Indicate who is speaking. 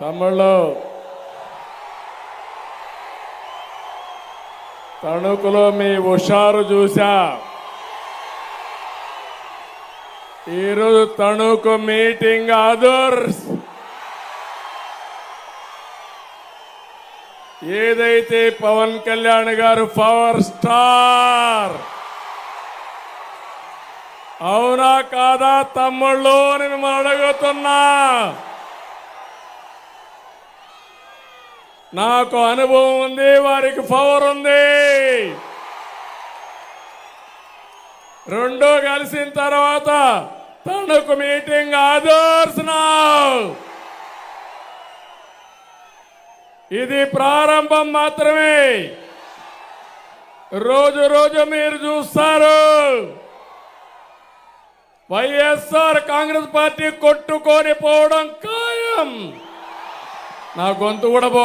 Speaker 1: తమ్ముళ్ళు తణుకులో మీ హుషారు చూశా. ఈరోజు తణుకు మీటింగ్ అదర్స్ ఏదైతే పవన్ కళ్యాణ్ గారు పవర్ స్టార్. అవునా కాదా తమ్ముళ్ళు అని మిమ్మల్ని అడుగుతున్నా. నాకు అనుభవం ఉంది వారికి పవర్ ఉంది. రెండో కలిసిన తర్వాత తణుకు మీటింగ్ ఆదర్శ్ ఇది ప్రారంభం మాత్రమే. రోజు రోజు మీరు చూస్తారు. వైఎస్ఆర్ కాంగ్రెస్ పార్టీ కొట్టుకొని పోవడం ఖాయం. నా గొంతు కూడా పోతుంది